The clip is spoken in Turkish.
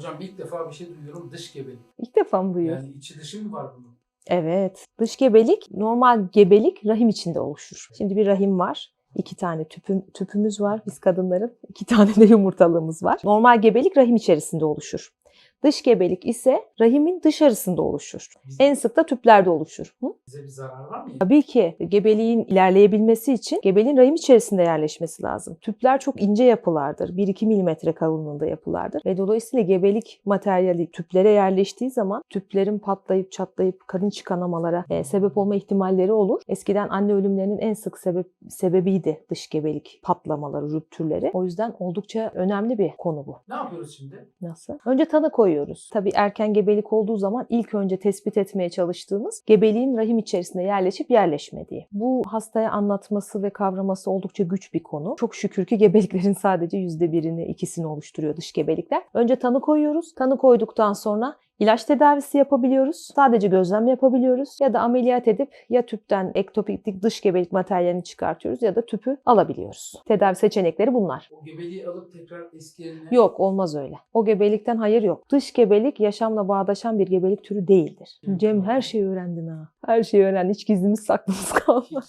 Hocam ilk defa bir şey duyuyorum dış gebelik. İlk defa mı duyuyoruz? Yani içi dışı mı var bunun? Evet. Dış gebelik, normal gebelik rahim içinde oluşur. Şimdi bir rahim var. İki tane tüpüm, tüpümüz var biz kadınların. iki tane de yumurtalığımız var. Normal gebelik rahim içerisinde oluşur. Dış gebelik ise rahimin dışarısında oluşur. En sık da tüplerde oluşur. Hı? Bize bir zarar var mı? Tabii ki gebeliğin ilerleyebilmesi için gebeliğin rahim içerisinde yerleşmesi lazım. Tüpler çok ince yapılardır. 1-2 milimetre kalınlığında yapılardır. Ve dolayısıyla gebelik materyali tüplere yerleştiği zaman tüplerin patlayıp çatlayıp karın çıkanamalara e, sebep olma ihtimalleri olur. Eskiden anne ölümlerinin en sık sebep, sebebiydi dış gebelik patlamaları, rüptürleri. O yüzden oldukça önemli bir konu bu. Ne yapıyoruz şimdi? Nasıl? Önce tanı koyuyoruz. Tabii erken gebelik olduğu zaman ilk önce tespit etmeye çalıştığımız gebeliğin rahim içerisinde yerleşip yerleşmediği. Bu hastaya anlatması ve kavraması oldukça güç bir konu. Çok şükür ki gebeliklerin sadece yüzde birini, ikisini oluşturuyor dış gebelikler. Önce tanı koyuyoruz. Tanı koyduktan sonra İlaç tedavisi yapabiliyoruz. Sadece gözlem yapabiliyoruz. Ya da ameliyat edip ya tüpten ektopik dış gebelik materyalini çıkartıyoruz ya da tüpü alabiliyoruz. Tedavi seçenekleri bunlar. O gebeliği alıp tekrar eski yerine... Yok olmaz öyle. O gebelikten hayır yok. Dış gebelik yaşamla bağdaşan bir gebelik türü değildir. Cem her şeyi öğrendin ha. Her şeyi öğrendin. Hiç gizlimiz saklımız kalmadı.